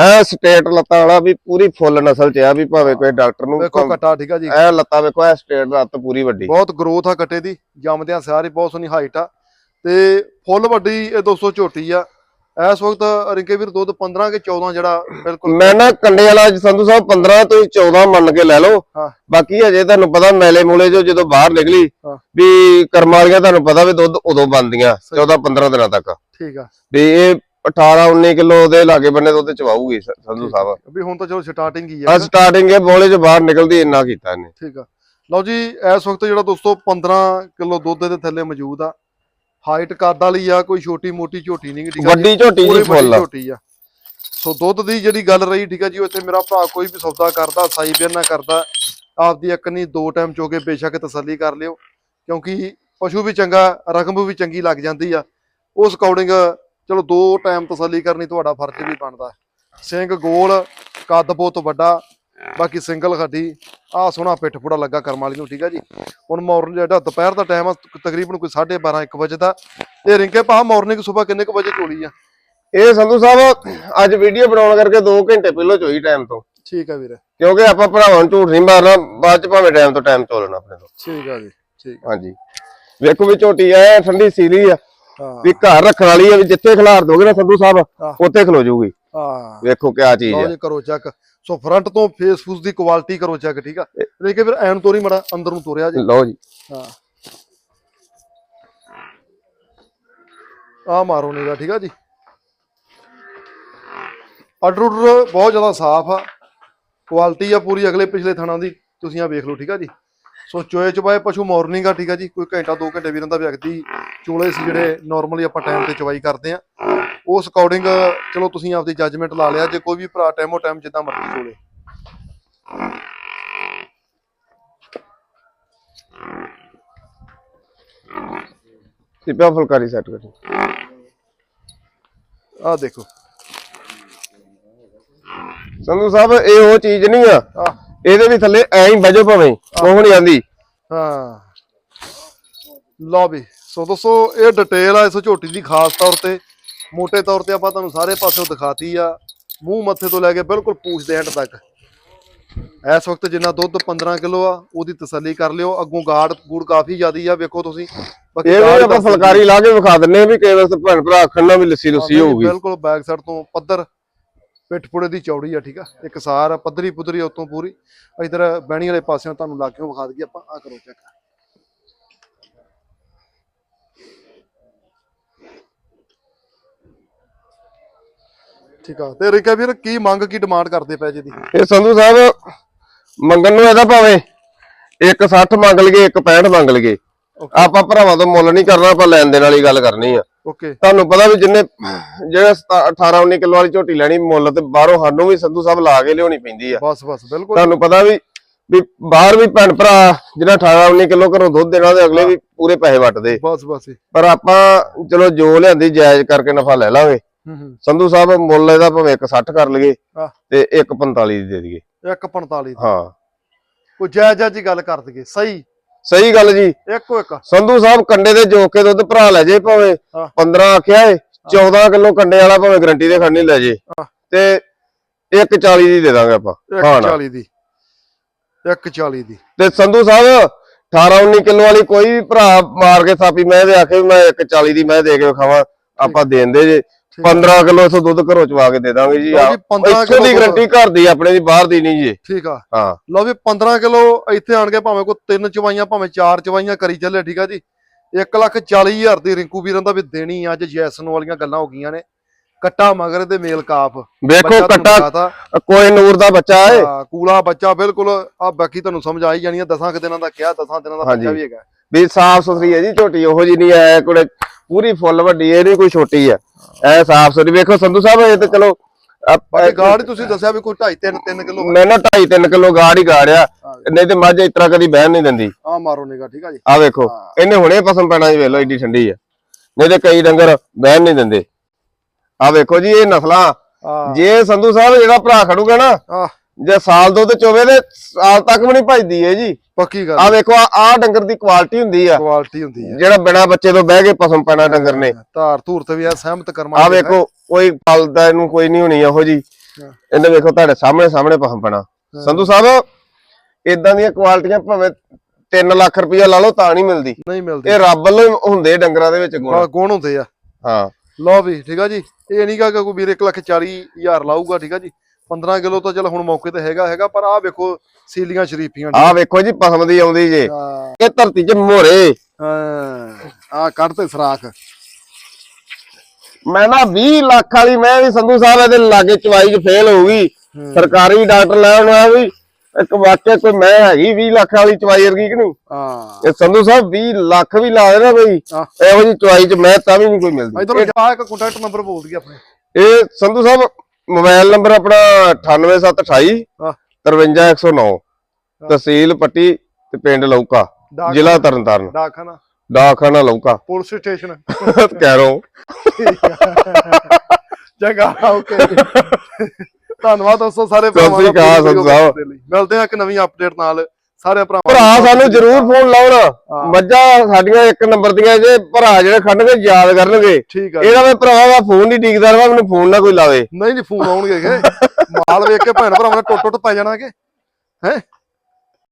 ਐ ਸਟੇਟ ਲੱਤਾਂ ਵਾਲਾ ਵੀ ਪੂਰੀ ਫੁੱਲ ਨਸਲ ਚ ਆ ਵੀ ਭਾਵੇਂ ਕੋਈ ਡਾਕਟਰ ਨੂੰ ਵੇਖੋ ਕੱਟਾ ਠੀਕ ਆ ਜੀ। ਐ ਲੱਤਾਂ ਵੇਖੋ ਐ ਸਟੇਟ ਲੱਤ ਪੂਰੀ ਵੱਡੀ। ਬਹੁਤ ਗਰੋਥ ਆ ਕੱਟੇ ਦੀ ਜੰਮਦਿਆਂ ਸਾਰੀ ਬਹੁਤ ਸੋਹਣੀ ਹਾਈਟ ਆ। ਤੇ ਫੁੱਲ ਵੱਡੀ ਇਹ 200 ਝੋਟੀ ਆ। ਇਸ ਵਕਤ ਰਿੰਕੇ ਵੀਰ ਦੁੱਧ 15 ਕੇ 14 ਜਿਹੜਾ ਬਿਲਕੁਲ ਮੈਂ ਨਾ ਕੰਡੇ ਵਾਲਾ ਸੰਧੂ ਸਾਹਿਬ 15 ਤੋਂ 14 ਮੰਨ ਕੇ ਲੈ ਲਓ। ਹਾਂ। ਬਾਕੀ ਹਜੇ ਤੁਹਾਨੂੰ ਪਤਾ ਮੈਲੇ ਮੂਲੇ ਜੋ ਜਦੋਂ ਬਾਹਰ ਨਿਕਲੀ ਹਾਂ। ਵੀ ਕਰਮ ਵਾਲੀਆਂ ਤੁਹਾਨੂੰ ਪਤਾ ਵੀ ਦੁੱਧ ਉਦੋਂ ਬੰਦੀਆਂ 14 15 ਦਿਨਾਂ ਤੱਕ। ਠੀਕ ਆ। ਵੀ ਇਹ 18 19 ਕਿਲੋ ਦੇ ਲਾਗੇ ਬੰਨੇ ਦੁੱਧ ਚਵਾਊਗੀ ਸ- ਸੰਧੂ ਸਾਹਿਬ। ਵੀ ਹੁਣ ਤਾਂ ਚਲੋ ਸਟਾਰਟਿੰਗ ਹੀ ਆ। ਆ ਸਟਾਰਟਿੰਗ ਇਹ ਬੋਲੇ ਚ ਬਾਹਰ ਨਿਕਲਦੀ ਇੰਨਾ ਕੀਤਾ ਇਹਨੇ। ਠੀਕ ਆ। ਲਓ ਜੀ ਇਸ ਵਕਤ ਜਿਹੜਾ ਦੋਸਤੋ 15 ਕਿਲੋ ਦੁੱਧ ਦੇ ਥੱਲੇ ਮੌਜੂਦ ਆ। ਹਾਈਟ ਕੱਦ ਵਾਲੀ ਆ ਕੋਈ ਛੋਟੀ ਮੋਟੀ ਝੋਟੀ ਨਹੀਂ ਠੀਕ ਆ ਵੱਡੀ ਝੋਟੀ ਜੀ ਫੁੱਲ ਝੋਟੀ ਆ। ਸੋ ਦੁੱਧ ਦੀ ਜਿਹੜੀ ਗੱਲ ਰਹੀ ਠੀਕ ਆ ਜੀ ਉੱਥੇ ਮੇਰਾ ਭਰਾ ਕੋਈ ਵੀ ਸੌਦਾ ਕਰਦਾ ਸਾਈ ਬੇਰ ਨਾ ਕਰਦਾ ਆਪਦੀ ਇੱਕ ਨਹੀਂ ਦੋ ਟਾਈਮ ਚੋਕੇ ਬੇਸ਼ੱਕ ਤਸੱਲੀ ਕਰ ਲਿਓ ਕਿਉਂਕਿ ਪਸ਼ੂ ਵੀ ਚੰਗਾ ਰਕਮ ਵੀ ਚੰਗੀ ਲੱਗ ਜਾਂਦੀ ਆ। ਉਸ ਅਕੋਰਡਿੰਗ ਚਲੋ ਦੋ ਟਾਈਮ ਤਸੱਲੀ ਕਰਨੀ ਤੁਹਾਡਾ ਫਰਜ਼ ਵੀ ਬਣਦਾ। ਸਿੰਘ ਗੋਲ ਕੱਦ ਬਹੁਤ ਵੱਡਾ ਬਾਕੀ ਸਿੰਗਲ ਖੱਡੀ ਆ ਸੋਹਣਾ ਪਿੱਠ ਪੂੜਾ ਲੱਗਾ ਕਰਮ ਵਾਲੀ ਨੂੰ ਠੀਕ ਆ ਜੀ। ਹੁਣ ਮਾਰਨ ਜਿਹੜਾ ਦੁਪਹਿਰ ਦਾ ਟਾਈਮ ਆ ਤਕਰੀਬਨ ਕੋਈ 12:30 1 ਵਜੇ ਦਾ। ਇਹ ਰਿੰਕੇ ਪਾ ਮਾਰਨਿੰਗ ਸਵੇਰ ਕਿੰਨੇ ਕੁ ਵਜੇ ਚੋਲੀ ਆ? ਇਹ ਸੰਧੂ ਸਾਹਿਬ ਅੱਜ ਵੀਡੀਓ ਬਣਾਉਣ ਕਰਕੇ 2 ਘੰਟੇ ਪਹਿਲਾਂ ਚੋਈ ਟਾਈਮ ਤੋਂ। ਠੀਕ ਆ ਵੀਰੇ। ਕਿਉਂਕਿ ਆਪਾਂ ਭਰਾਵਾਂ ਨੂੰ ਝੂਠ ਨਹੀਂ ਮਾਰਨਾ ਬਾਅਦ ਚ ਭਾਵੇਂ ਟਾਈਮ ਤੋਂ ਟਾਈਮ ਤੋਲਣਾ ਆਪਣੇ ਤੋਂ। ਠੀਕ ਆ ਜੀ ਠੀਕ ਹਾਂਜੀ। ਵੇਖੋ ਵੀ ਝੋਟੀ ਐ ਠੰਡੀ ਸੀਲੀ ਆ। ਹਾਂ। ਵੀ ਘਰ ਰੱਖਣ ਵਾਲੀ ਆ ਵੀ ਜਿੱਥੇ ਖਿਲਾਰ ਦੋਗੇ ਨਾ ਸੰਧੂ ਸਾਹਿਬ ਹਾਂ। ਉੱਥੇ ਖਲੋ ਜਾਊਗੀ ਹਾਂ। ਵੇਖੋ ਕਿਆ ਚੀਜ਼ ਆ। ਜੀ ਕਰੋ ਚੈੱਕ ਸੋ ਫਰੰਟ ਤੋਂ ਫੇਸ ਫੂਸ ਦੀ ਕੁਆਲਿਟੀ ਕਰੋ ਚੈੱਕ ਠੀਕ ਆ? ਲੇਕਿਨ ਫਿਰ ਐਨ ਤੋਰੀ ਮੜਾ ਅੰਦਰ ਨੂੰ ਤੋਰਿਆ ਜੀ। ਲਓ ਜੀ। ਹਾਂ। ਆ ਮਾਰੋ ਨੀਗਾ ਠੀਕ ਆ ਜੀ। ਆਰਡਰ ਬਹੁਤ ਜ਼ਿਆਦਾ ਸਾਫ਼ ਆ। ਕੁਆਲਿਟੀ ਆ ਪੂਰੀ ਅਗਲੇ ਪਿਛਲੇ ਥਣਾ ਦੀ ਤੁਸੀਂ ਆ ਵੇਖ ਲਓ ਠੀਕ ਆ ਜੀ। ਸੋ ਚੋਏ ਚਵਾਏ ਪਸ਼ੂ ਮਾਰਨਿੰਗ ਆ ਠੀਕ ਆ ਜੀ। ਕੋਈ ਘੰਟਾ 2 ਘੰਟੇ ਵੀ ਰਹਿੰਦਾ ਵਿਅਕਤੀ ਚੋਲੇ ਸੀ ਜਿਹੜੇ ਨਾਰਮਲੀ ਆਪਾਂ ਟਾਈਮ ਤੇ ਚਵਾਈ ਕਰਦੇ ਆ। ਉਸ ਅਕੋਰਡਿੰਗ ਚਲੋ ਤੁਸੀਂ ਆਪਦੀ ਜੱਜਮੈਂਟ ਲਾ ਲਿਆ ਜੇ ਕੋਈ ਵੀ ਭਰਾ ਟਾਈਮੋ ਟਾਈਮ ਜਿੱਦਾਂ ਮਰਜ਼ੀ ਚੋਲੇ ਸਿੱਪਾ ਫੁਲਕਾਰੀ ਸੈੱਟ ਕਰੀ। ਆ ਦੇਖੋ। ਸੰਧੂ ਸਾਹਿਬ ਇਹ ਉਹ ਚੀਜ਼ ਨਹੀਂ ਆ। ਇਹਦੇ ਵੀ ਥੱਲੇ ਐਂ ਹੀ ਬਜੋ ਭਾਵੇਂ ਕੋਹ ਨਹੀਂ ਆਂਦੀ। ਹਾਂ। ਲਓ ਵੀ ਸੋ ਦੋਸਤੋ ਇਹ ਡਿਟੇਲ ਆ ਇਸ ਝੋਟੀ ਦੀ ਖਾਸ ਤੌਰ ਤੇ। ਮੋٹے ਤੌਰ ਤੇ ਆਪਾਂ ਤੁਹਾਨੂੰ ਸਾਰੇ ਪਾਸਿਓਂ ਦਿਖਾਤੀ ਆ। ਮੂੰਹ ਮੱਥੇ ਤੋਂ ਲੈ ਕੇ ਬਿਲਕੁਲ ਪੂਛ ਦੇ ਐਂਡ ਤੱਕ। ਇਸ ਵਕਤ ਜਿੰਨਾ ਦੁੱਧ 15 ਕਿਲੋ ਆ ਉਹਦੀ ਤਸੱਲੀ ਕਰ ਲਿਓ। ਅੱਗੋਂ ਗਾੜ ਗੂੜ ਕਾਫੀ ਜ਼ਿਆਦੀ ਆ ਵੇਖੋ ਤੁਸੀਂ। ਇਹ ਵੀ ਆਪਾਂ ਫੁਲਕਾਰੀ ਲਾ ਕੇ ਵਿਖਾ ਦਿੰਨੇ ਆ ਵੀ ਕਈ ਵਾਰ ਭੈਣ ਭਰਾ ਆਖਣ ਨਾ ਵੀ ਲੱਸੀ ਲੁੱਸੀ। ਹੋਊਗੀ। ਬਿਲਕੁਲ ਬੈਕ ਸਾਈਡ ਤੋਂ ਪੱਧਰ ਪਿੱਠ ਪੁੜੇ ਦੀ ਚੌੜੀ ਆ ਠੀਕ ਆ? ਇੱਕ ਸਾਰ ਪੱਧਰੀ ਪੁੱਧਰੀ ਉਤੋਂ ਪੂਰੀ। ਇਧਰ ਬਹਿਣੀ ਵਾਲੇ ਪਾਸਿਓਂ ਤੁਹਾਨੂੰ ਲਾ ਕੇ ਵਿਖਾ ਦਈਏ ਆਪਾਂ। ਆ ਕਰੋ ਚੈੱਕ ਠੀਕ ਆ। ਤੇ ਰਿਕਾ ਵੀਰ ਕੀ ਮੰਗ ਕੀ ਡਿਮਾਂਡ ਕਰਦੇ ਪਏ ਜੀ ਦੀ ਇਹ ਸੰਧੂ ਸਾਹਿਬ ਮੰਗਣ ਨੂੰ ਇਹਦਾ ਭਾਵੇਂ 160 ਮੰਗ ਲਈਏ 165 ਮੰਗ Okay. ਆਪਾਂ ਭਰਾਵਾਂ ਤੋਂ ਮੁੱਲ ਨਹੀਂ ਕਰਨਾ ਆਪਾਂ ਲੈਣ ਦੇਣ ਵਾਲੀ ਗੱਲ ਕਰਨੀ ਆ। ਓਕੇ ਤੁਹਾਨੂੰ ਪਤਾ ਵੀ ਜਿੰਨੇ ਜਿਹੜੇ 18 19 ਕਿਲੋ ਵਾਲੀ ਝੋਟੀ ਲੈਣੀ ਮੁੱਲ ਤੇ ਬਾਹਰੋਂ ਸਾਨੂੰ ਵੀ ਸੰਧੂ ਸਾਹਿਬ ਲਾ ਕੇ ਲਿਆਉਣੀ ਪੈਂਦੀ ਆ। ਬਸ ਬਸ ਬਿਲਕੁਲ। ਤੁਹਾਨੂੰ ਪਤਾ ਵੀ ਵੀ ਬਾਹਰ ਵੀ ਭੈਣ ਭਰਾ ਜਿਹੜਾ 18 19 ਕਿਲੋ ਘਰੋਂ ਦੁੱਧ ਦੇਣਾ ਤੇ ਅਗਲੇ ਵੀ ਪੂਰੇ ਪੈਸੇ ਵੱਟਦੇ। ਬਸ ਬਸ ਪਰ ਆਪਾਂ ਚਲੋ ਜੋ ਲਿਆਂਦੀ ਜਾਇਜ਼ ਕਰਕੇ ਨਫਾ ਲੈ ਲਾਂਗੇ। ਸੰਧੂ ਸਾਹਿਬ ਮੁੱਲ ਇਹਦਾ ਭਾਵੇਂ 160 ਕਰ ਲਈਏ। ਤੇ 145 ਦੀ ਦੇ ਦਈਏ। 145 ਦੀ। ਹਾਂ। ਕੋਈ ਜਾਇਜ਼ ਜੀ ਗੱਲ ਕਰ ਦਈਏ। ਸਹੀ। ਸਹੀ ਗੱਲ ਜੀ। ਇੱਕੋ ਇੱਕ। ਸੰਧੂ ਸਾਹਿਬ ਕੰਡੇ ਦੇ ਜੋਕ ਕੇ ਦੁੱਧ ਭਰਾ ਲੈ ਜੇ ਭਾਵੇਂ ਹਾਂ। 15 ਆਖਿਆ ਏ 14 ਕਿਲੋ ਕੰਡੇ ਵਾਲਾ ਭਾਵੇਂ ਗਰੰਟੀ ਦੇ ਖੜਨੀ ਲੈ ਜੇ। ਤੇ 140 ਦੀ ਦੇ ਦਾਂਗੇ ਆਪਾਂ ਹਾਂ ਨਾ। 140 ਦੀ। 140 ਦੀ। ਤੇ ਸੰਧੂ ਸਾਹਿਬ 18 19 ਕਿਲੋ ਵਾਲੀ ਕੋਈ ਵੀ ਭਰਾ ਮਾਰ ਕੇ ਥਾਪੀ ਮੈਂ ਦੇ ਆਖੇ ਮੈਂ 140 ਦੀ ਮੈਂ ਦੇ ਕੇ ਖਾਵਾਂ ਆਪਾਂ ਦੇਂਦੇ ਜੇ। 15 ਕਿਲੋ ਇਥੋਂ ਦੁੱਧ ਘਰੋਂ ਚਵਾ ਕੇ ਦੇ ਦਾਂਗੇ ਜੀ। ਲਓ ਜੀ, 15 ਇੱਥੋਂ ਦੀ ਕਿਲੋ ਗਰੰਟੀ ਘਰ ਦੀ ਆਪਣੇ ਦੀ ਬਾਹਰ ਦੀ ਨਹੀਂ ਜੀ। ਠੀਕ ਆ। ਹਾਂ। ਲਓ ਵੀ 15 ਕਿਲੋ ਇੱਥੇ ਆਣ ਕੇ ਭਾਵੇਂ ਕੋਈ ਤਿੰਨ ਚਵਾਈਆਂ ਭਾਵੇਂ ਚਾਰ ਚਵਾਈਆਂ ਕਰੀ ਚੱਲੇ ਠੀਕ ਆ ਜੀ। 1 ਲੱਖ 40 ਹਜ਼ਾਰ ਦੀ ਰਿੰਕੂ ਵੀਰਾਂ ਦਾ ਵੀ ਦੇਣੀ ਅੱਜ ਜੈਸਨ ਵਾਲੀਆਂ ਗੱਲਾਂ ਹੋ ਗਈਆਂ ਨੇ। ਕੱਟਾ ਮਗਰ ਤੇ ਮੇਲ ਕਾਪ ਵੇਖੋ ਕੱਟਾ। ਕੋਈ ਨੂਰ ਦਾ ਬੱਚਾ ਏ। ਹਾਂ, ਕੂਲਾ ਬੱਚਾ ਬਿਲਕੁਲ। ਆ ਬਾਕੀ ਤੁਹਾਨੂੰ ਸਮਝ ਆਈ ਜਾਣੀ ਆ ਦਸਾਂ ਕੁ ਦਿਨਾਂ ਦਾ ਕਿਹਾ ਦਸਾਂ ਦਿਨਾਂ ਦਾ ਹਾਂਜੀ। ਬੱਚਾ ਵੀ ਹੈਗਾ। ਵੀ ਸਾਫ਼ ਸੁਥਰੀ ਹੈ ਜੀ ਝੋਟੀ ਉਹੋ ਜੀ ਨਹੀਂ ਐ ਕੋਲੇ ਪੂਰੀ ਫੁੱਲ ਵੱਡੀ ਇਹ ਨਹੀਂ ਕੋਈ ਛੋਟੀ ਆ। ਐ ਸਾਫ਼ ਸੁਥਰੀ ਵੇਖੋ ਸੰਧੂ ਸਾਹਿਬ ਇਹ ਤੇ ਚਲੋ ਗਾੜ ਤੁਸੀਂ ਦੱਸਿਆ ਵੀ ਕੋਈ 2.5 3 3 ਕਿਲੋ ਮੈਂ ਨਾ 2.5 3 ਕਿਲੋ ਗਾੜ ਹੀ ਗਾੜਿਆ ਨਹੀਂ ਤੇ ਮੱਝ ਇਸ ਤਰ੍ਹਾਂ ਕਦੀ ਬਹਿਣ ਨਹੀਂ ਦਿੰਦੀ। ਆ ਮਾਰੋ ਨਿਗਾ ਠੀਕ ਆ ਜੀ। ਆ ਵੇਖੋ ਇਹਨੇ ਹੁਣੇ ਪਸਮ ਪੈਣਾ ਜੀ ਵੇਖ ਲਓ ਏਡੀ ਠੰਡੀ ਆ। ਨਹੀਂ ਤੇ ਕਈ ਡੰਗਰ ਬਹਿਣ ਨਹੀਂ ਦਿੰਦੇ। ਆ ਵੇਖੋ ਜੀ ਇਹ ਨਸਲਾਂ। ਜੇ ਸੰਧੂ ਸਾਹਿਬ ਜਿਹੜਾ ਭਰਾ ਖੜੂਗਾ ਨਾ ਜੇ ਸਾਲ ਦੋ ਤੇ ਚੋਵੇ ਤੇ ਸਾਲ ਤੱਕ ਵੀ ਨਹੀਂ ਭਜਦੀ ਹੈ ਜੀ। ਪੱਕੀ ਗੱਲ। ਆ ਵੇਖੋ ਆ ਡੰਗਰ ਦੀ ਕੁਆਲਿਟੀ ਹੁੰਦੀ ਆ। ਕੁਆਲਿਟੀ ਹੁੰਦੀ ਹੈ ਜਿਹੜਾ ਬਿਨਾ ਬੱਚੇ ਤੋਂ ਬਹਿ ਕੇ ਪਸਮ ਪੈਣਾ ਡੰਗਰ ਨੇ। ਧਾਰ ਧੂਰ ਤੇ ਵੀ ਆ ਸਹਿਮਤ ਕਰਮਾ ਆ ਵੇਖੋ ਕੋਈ ਫਲ ਦਾ ਇਹਨੂੰ ਕੋਈ ਨਹੀਂ ਹੋਣੀ ਇਹੋ ਜੀ। ਇਹਨੇ ਵੇਖੋ ਤੁਹਾਡੇ ਸਾਹਮਣੇ ਸਾਹਮਣੇ ਪਸਮ ਪੈਣਾ। ਸੰਧੂ ਸਾਹਿਬ ਇਦਾਂ ਦੀਆਂ ਕੁਆਲਿਟੀਆਂ ਭਾਵੇਂ 3 ਲੱਖ ਰੁਪਇਆ ਲਾ ਲਓ ਤਾਂ ਨਹੀਂ ਮਿਲਦੀ। ਨਹੀਂ ਮਿਲਦੀ। ਇਹ ਰੱਬ ਵੱਲੋਂ ਹੁੰਦੇ ਡੰਗਰਾਂ ਦੇ ਵਿੱਚ ਆ ਗੁਣ ਗੁਣ ਹੁੰਦੇ ਆ। ਹਾਂ। ਲਓ ਵੀ ਠੀਕ ਆ ਜੀ। ਇਹ ਨਹੀਂ ਗਾ ਕਿ ਕੋਈ ਵੀਰ 1 ਲੱਖ 40 ਹਜ਼ਾਰ ਲਾਊਗਾ ਠੀਕ ਆ ਜੀ। 15 ਕਿਲੋ ਤਾਂ ਚਲ ਹੁਣ ਮੌਕੇ ਤੇ ਹੈਗਾ ਹੈਗਾ ਪਰ ਆ ਵੇਖੋ ਸੀਲੀਆਂ ਸ਼ਰੀਫੀਆਂ ਆ ਵੇਖੋ ਜੀ ਪਸਮ ਦੀ ਆਉਂਦੀ ਜੇ। ਇਹ ਧਰਤੀ 'ਚ ਮੋਰੇ। ਆ ਕੱਢ ਤੇ ਸਰਾਖ। ਮੈਂ ਨਾ 20 ਲੱਖ ਵਾਲੀ ਮੈਂ ਵੀ ਸੰਧੂ ਸਾਹਿਬ ਇਹਦੇ ਲਾਗੇ ਚਵਾਈ 'ਚ ਫੇਲ ਹੋ ਗਈ। ਸਰਕਾਰੀ ਡਾਕਟਰ ਲੈਣ ਆ ਵੀ ਇੱਕ ਵਾਕਿਆ ਕੋਈ ਮੈਂ ਹੈਗੀ 20 ਲੱਖ ਵਾਲੀ ਚਵਾਈ ਵਰਗੀ ਕਿ ਨਹੀਂ? ਹਾਂ। ਇਹ ਸੰਧੂ ਸਾਹਿਬ 20 ਲੱਖ ਵੀ ਲਾ ਦੇਣਾ ਬਈ। ਹਾਂ। ਇਹੋ ਜੀ ਚਵਾਈ 'ਚ ਮੈਂ ਤਾਂ ਵੀ ਨਹੀਂ ਕੋਈ ਮਿਲਦੀ। ਇਧਰੋਂ ਜਾ ਇੱਕ ਕੰਟੈਕਟ ਨੰਬਰ ਬੋਲ ਦਈਏ ਆਪਣੇ। ਇਹ ਸੰਧੂ ਸਾਹਿਬ ਮੋਬਾਈਲ ਨੰਬਰ ਆਪਣਾ 98728 ਹਾਂ। 53109 ਤਹਿਸੀਲ ਪੱਟੀ ਤੇ ਪਿੰਡ ਲੌਕਾ ਜ਼ਿਲ੍ਹਾ ਤਰਨਤਾਰਨ। ਡਾਕਖਾਨਾ। ਡਾਕਖਾਨਾ ਲੌਕਾ ਪੁਲਿਸ ਸਟੇਸ਼ਨ। ਕੈਰੋ ਚੰਗਾ ਓਕੇ। ਧੰਨਵਾਦ ਦੋਸਤੋ ਸਾਰੇ ਦਾ ਲਈ। ਮਿਲਦੇ ਆ ਇੱਕ ਨਵੀਂ ਅਪਡੇਟ ਨਾਲ। ਸਾਰੇ ਭਰਾਵਾਂ ਭਰਾ ਸਾਨੂੰ ਜ਼ਰੂਰ ਫੋਨ ਲਾਉਣ। ਮੱਝਾਂ ਸਾਡੀਆਂ ਇੱਕ ਨੰਬਰ ਦੀਆਂ ਜੇ ਭਰਾ ਜਿਹੜੇ ਖੜਨਗੇ ਯਾਦ ਕਰਨਗੇ। ਠੀਕ ਆ ਇਹਦਾ ਮੈਂ ਭਰਾਵਾ ਦਾ ਫੋਨ ਨਹੀਂ ਡੀਕਦਾ ਰਿਹਾ ਮੈਨੂੰ ਫੋਨ ਨਾ ਕੋਈ ਲਾਵੇ। ਨਹੀਂ ਨਹੀਂ ਫੋਨ ਆਉਣਗੇ ਕਿ ਮਾਲ ਵੇਖ ਕੇ ਭੈਣ ਭਰਾਵਾਂ ਨੇ ਟੁੱਟ ਟੁੱਟ ਪੈ ਜਾਣਾਗੇ ਹੈ?